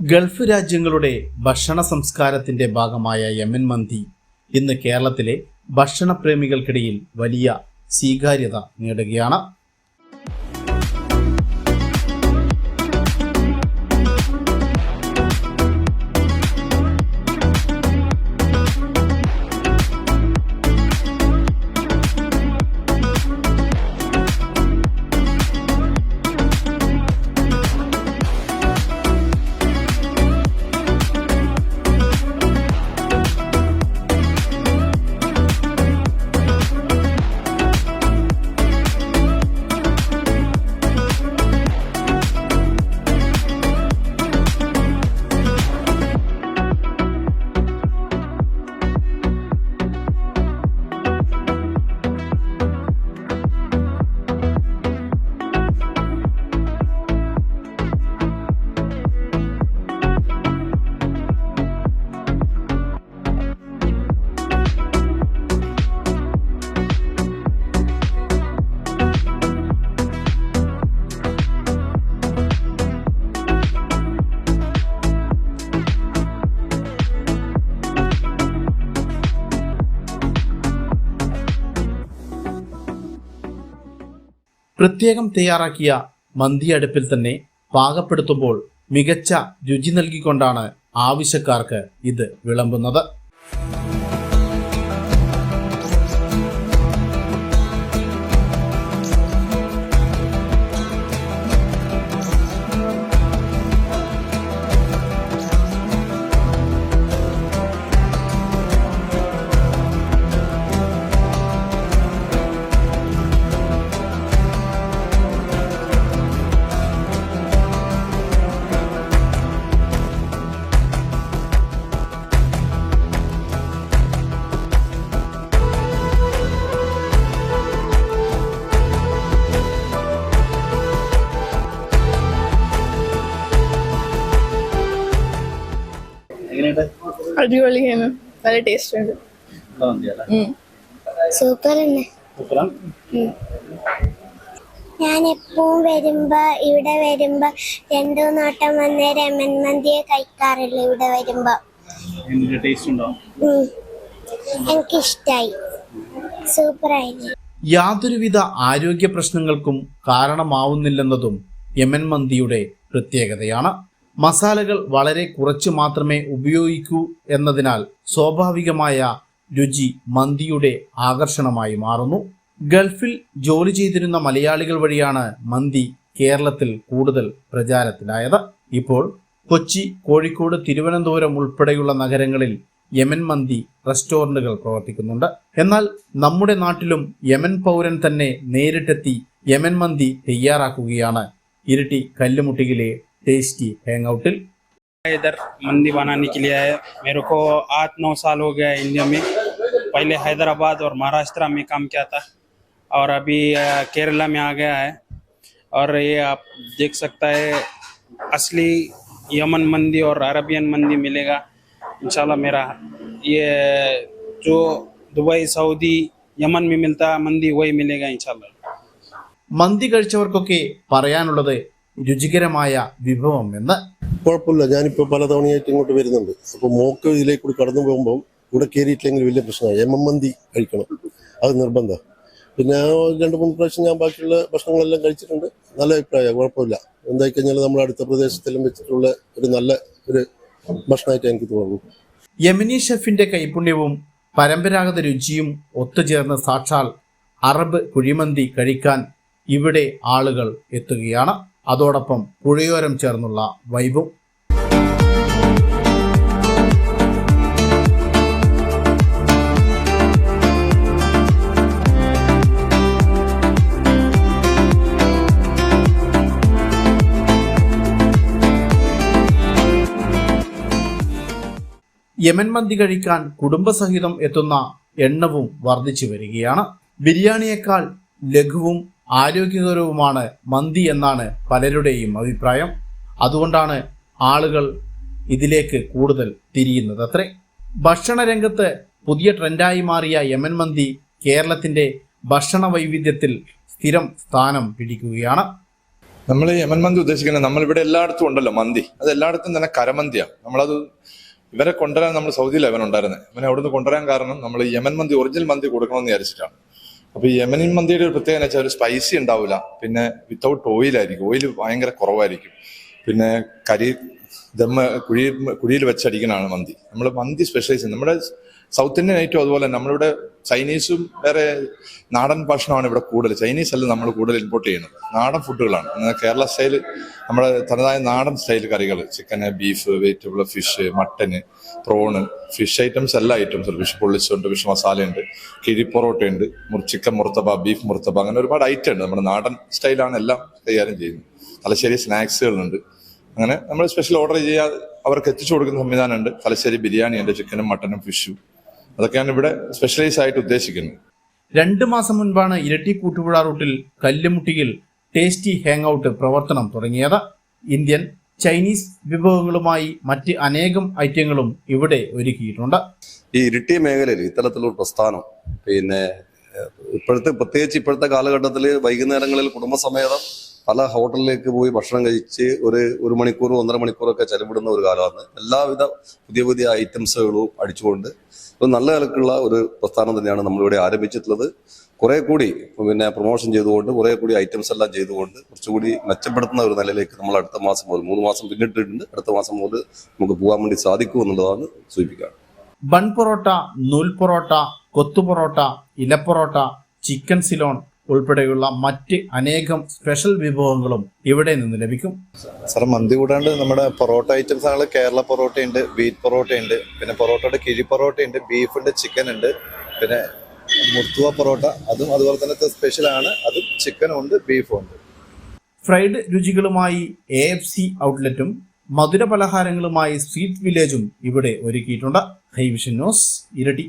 Gulf രാജ്യങ്ങളുടെ ഭക്ഷണ സംസ്കാരത്തിന്റെ ഭാഗമായ യമൻ മന്തി ഇന്ന് കേരളത്തിലെ ഭക്ഷണപ്രേമികൾക്കിടയിൽ വലിയ സ്വീകാര്യത നേടുകയാണ്. പ്രത്യേകം തയ്യാറാക്കിയ മന്തി അടുപ്പിൽ തന്നെ പാകപ്പെടുത്തുമ്പോൾ മികച്ച രുചി നൽകിക്കൊണ്ടാണ് ആവശ്യക്കാർക്ക് ഇത് വിളമ്പുന്നത്. അടിപൊളിയാണ്. നല്ല ടേസ്റ്റ് ഉണ്ട്. സൂപ്പർ തന്നെ ഞാൻ എപ്പോഴും വരുമ്പോ ഇവിടെ വരുമ്പോ രണ്ടു നോട്ടം വന്ന് രമൻ മന്തിയെ കഴിക്കാറില്ല ഇവിടെ വരുമ്പോ. ടേസ്റ്റ് ഉണ്ടോ? ഉം. എനിക്കിഷ്ടായി. സൂപ്പറായി യാതൊരുവിധ ആരോഗ്യ പ്രശ്നങ്ങൾക്കും കാരണമാവുന്നില്ലെന്നതും യമൻ മന്തിയുടെ പ്രത്യേകതയാണ്. മസാലകൾ വളരെ കുറച്ച് മാത്രമേ ഉപയോഗിക്കൂ എന്നതിനാൽ സ്വാഭാവികമായ രുചി മന്തിയുടെ ആകർഷണമായി മാറുന്നു. ഗൾഫിൽ ജോലി ചെയ്തിരുന്ന മലയാളികൾ വഴിയാണ് മന്തി കേരളത്തിൽ കൂടുതൽ പ്രചാരത്തിലായത്. ഇപ്പോൾ കൊച്ചി കോഴിക്കോട് തിരുവനന്തപുരം ഉൾപ്പെടെയുള്ള നഗരങ്ങളിൽ യമൻ മന്തി റെസ്റ്റോറന്റുകൾ പ്രവർത്തിക്കുന്നുണ്ട്. എന്നാൽ നമ്മുടെ നാട്ടിലും യമൻ പൗരൻ തന്നെ നേരിട്ടെത്തി യമൻ മന്തി തയ്യാറാക്കുകയാണ്. ഇരിട്ടി കല്ലുമുട്ടിയിലെ ടേസ്റ്റി ഹാങ് ഔട്ടിൽ इधर मंदी बनाने के लिए आया मेरे को आठ नौ साल हो गया है इंडिया में पहले हैदराबाद और महाराष्ट्र में काम किया था और अभी अ, केरला में आ गया है और ये आप देख सकता है असली यमन मंदी और अरबियन मंदी मिलेगा इंशाल्लाह मेरा ये जो दुबई सऊदी यमन में मिलता मंदी वही मिलेगा इंशाल्लाह മന്തി കഴിച്ചവർക്കൊക്കെ പറയാനുള്ളത് രുചികരമായ വിഭവം എന്ന് കുഴപ്പമില്ല. ഞാനിപ്പോൾ പലതവണയായിട്ട് ഇങ്ങോട്ട് വരുന്നുണ്ട്. അപ്പോൾ മോക്ക് ഇതിലേക്ക് കൂടി കടന്നു പോകുമ്പോൾ ഇവിടെ കയറിയിട്ടില്ലെങ്കിൽ വലിയ പ്രശ്നമാണ്. എം എം മന്തി കഴിക്കണം. അത് നിർബന്ധം. പിന്നെ രണ്ട് മൂന്ന് പ്രാവശ്യം ഞാൻ ബാക്കിയുള്ള ഭക്ഷണങ്ങളെല്ലാം കഴിച്ചിട്ടുണ്ട്. നല്ല അഭിപ്രായമാണ്. കുഴപ്പമില്ല. എന്തായി കഴിഞ്ഞാൽ നമ്മുടെ അടുത്ത പ്രദേശത്തെല്ലാം വെച്ചിട്ടുള്ള ഒരു നല്ല ഒരു ഭക്ഷണമായിട്ട് എനിക്ക് തോന്നുന്നു യമിനി ഷെഫിന്റെ കൈപുണ്യവും പരമ്പരാഗത രുചിയും ഒത്തുചേർന്ന് സാക്ഷാൽ അറബ് കുഴിമന്തി കഴിക്കാൻ ഇവിടെ ആളുകൾ എത്തുകയാണ്. അതോടൊപ്പം പുഴയോരം ചേർന്നുള്ള വൈബും യമൻ മന്തി കഴിക്കാൻ കുടുംബസഹിതം എത്തുന്ന എണ്ണവും വർദ്ധിച്ചു വരികയാണ്. ബിരിയാണിയേക്കാൾ ലഘുവും ആരോഗ്യകരവുമാണ് മന്തി എന്നാണ് പലരുടെയും അഭിപ്രായം. അതുകൊണ്ടാണ് ആളുകൾ ഇതിലേക്ക് കൂടുതൽ തിരിയുന്നത്. അത്രേ. ഭക്ഷണരംഗത്ത് പുതിയ ട്രെൻഡായി മാറിയ യമൻ മന്തി കേരളത്തിന്റെ ഭക്ഷണ വൈവിധ്യത്തിൽ സ്ഥിരം സ്ഥാനം പിടിക്കുകയാണ്. നമ്മൾ യമൻ മന്തി ഉദ്ദേശിക്കുന്നത് നമ്മളിവിടെ എല്ലായിടത്തും ഉണ്ടല്ലോ മന്തി. അത് എല്ലായിടത്തും തന്നെ കരമന്തിയാണ്. നമ്മളത് ഇവരെ കൊണ്ടുവരാൻ നമ്മൾ സൗദിയിലാണ് ഇവൻ ഉണ്ടായിരുന്നത് ഇവനെ അവിടുന്ന് കൊണ്ടുവരാൻ കാരണം നമ്മൾ യമൻ മന്തി ഒറിജിനൽ മന്തി കൊടുക്കണമെന്ന് വിചാരിച്ചിട്ടാണ്. അപ്പൊ ഈ യമനിൻ മന്തിയുടെ ഒരു പ്രത്യേകത വെച്ചാൽ ഒരു സ്പൈസി ഉണ്ടാവില്ല പിന്നെ വിത്തൗട്ട് ഓയിലായിരിക്കും ഓയിൽ ഭയങ്കര കുറവായിരിക്കും. പിന്നെ കരി ദമ്മ കുഴി കുഴിയിൽ വെച്ചടിക്കണതാണ് മന്തി. നമ്മൾ മന്തി സ്പെഷ്യലൈസ് നമ്മുടെ സൗത്ത് ഇന്ത്യൻ ഐറ്റം അതുപോലെ നമ്മളിവിടെ ചൈനീസും വേറെ നാടൻ ഭക്ഷണമാണ് ഇവിടെ കൂടുതൽ. ചൈനീസ് അല്ല നമ്മൾ കൂടുതൽ ഇമ്പോർട്ട് ചെയ്യുന്നത്. നാടൻ ഫുഡുകളാണ് കേരള സ്റ്റൈൽ നമ്മുടെ തനതായ നാടൻ സ്റ്റൈൽ കറികൾ. Chicken beef vegetable fish mutton prawn fish items എല്ലാ ഐറ്റംസ് ഫിഷ് പൊള്ളിച്ചുണ്ട് ഫിഷ് ഉണ്ട് പൊറോട്ട ഉണ്ട് ചിക്കൻ മുർത്തബ ബീഫ് മുർത്തബ അങ്ങനെ ഒരുപാട് ഐറ്റം ഉണ്ട്. നമ്മുടെ നാടൻ സ്റ്റൈലാണ് എല്ലാം കൈകാര്യം ചെയ്യുന്നത്. തലശ്ശേരി സ്നാക്സുകളുണ്ട്. അങ്ങനെ നമ്മൾ സ്പെഷ്യൽ ഓർഡർ ചെയ്യാൻ അവർക്ക് എത്തിച്ചു കൊടുക്കുന്ന സംവിധാനമുണ്ട് തലശ്ശേരി ബിരിയാണി ഉണ്ട് ചിക്കനും മട്ടനും ഫിഷും അതൊക്കെയാണ് ഇവിടെ സ്പെഷ്യലൈസ് ആയിട്ട് ഉദ്ദേശിക്കുന്നത് രണ്ട് മാസം മുൻപാണ് ഇരട്ടി കൂട്ടുപുഴ റൂട്ടിൽ കല്ലുമുട്ടിയിൽ ടേസ്റ്റി ഹാങ് ഔട്ട് പ്രവർത്തനം തുടങ്ങിയത്. ഇന്ത്യൻ ചൈനീസ് വിഭവങ്ങളുമായി മറ്റ് അനേകം ഐറ്റങ്ങളും ഇവിടെ ഒരുക്കിയിട്ടുണ്ട്. ഈ ഇരിട്ടി മേഖലയിൽ ഇത്തരത്തിലുള്ള പ്രസ്ഥാനം പിന്നെ ഇപ്പോഴത്തെ പ്രത്യേകിച്ച് ഇപ്പോഴത്തെ കാലഘട്ടത്തിൽ വൈകുന്നേരങ്ങളിൽ കുടുംബസമേതം പല ഹോട്ടലിലേക്ക് പോയി ഭക്ഷണം കഴിച്ച് ഒരു ഒരു മണിക്കൂർ ഒന്നര മണിക്കൂറൊക്കെ ചെലവിടുന്ന ഒരു കാലമാണ്. എല്ലാവിധ പുതിയ പുതിയ ഐറ്റംസുകളും അടിച്ചുകൊണ്ട് ഒരു നല്ല നിലക്കുള്ള ഒരു പ്രസ്ഥാനം തന്നെയാണ് നമ്മളിവിടെ ആരംഭിച്ചിട്ടുള്ളത്. കുറെ കൂടി പിന്നെ പ്രൊമോഷൻ ചെയ്തുകൊണ്ട് കുറെ കൂടി ഐറ്റംസ് എല്ലാം ചെയ്തുകൊണ്ട് കുറച്ചുകൂടി മെച്ചപ്പെടുത്തുന്ന ഒരു നിലയിലേക്ക് നമ്മൾ അടുത്ത മാസം മുതൽ മൂന്ന് മാസം പിന്നിട്ടിട്ടുണ്ട്. അടുത്ത മാസം മുതൽ നമുക്ക് പോകാൻ വേണ്ടി സാധിക്കും എന്നുള്ളതാണ് സൂചിപ്പിക്കുക ബൺ പൊറോട്ട നൂൽ പൊറോട്ട കൊത്തു പൊറോട്ട ഇലപ്പൊറോട്ട ചിക്കൻ സിലോൺ ഉൾപ്പെടെയുള്ള മറ്റ് അനേകം സ്പെഷ്യൽ വിഭവങ്ങളും ഇവിടെ നിന്ന് ലഭിക്കും. സാർ മന്തി കൂടാണ്ട് നമ്മുടെ പൊറോട്ട ഐറ്റംസ് ആണ്. കേരള പൊറോട്ട ഉണ്ട് ബീറ്റ് പൊറോട്ട ഉണ്ട് പിന്നെ പൊറോട്ടയുടെ കിഴി പൊറോട്ട ഉണ്ട് ബീഫ് ഉണ്ട് ചിക്കൻ ഉണ്ട് പിന്നെ മുർത്തുവ പൊറോട്ട അതും അതുപോലെ തന്നെ സ്പെഷ്യൽ ആണ്. അതും ചിക്കനും ഉണ്ട് ബീഫും ഉണ്ട്. ഫ്രൈഡ് രുചികളുമായി എ എഫ് സി ഔട്ട്ലെറ്റും മധുര പലഹാരങ്ങളുമായി സ്വീറ്റ് വില്ലേജും ഇവിടെ ഒരുക്കിയിട്ടുണ്ട്. ഹൈവിഷൻ ന്യൂസ് ഇരട്ടി.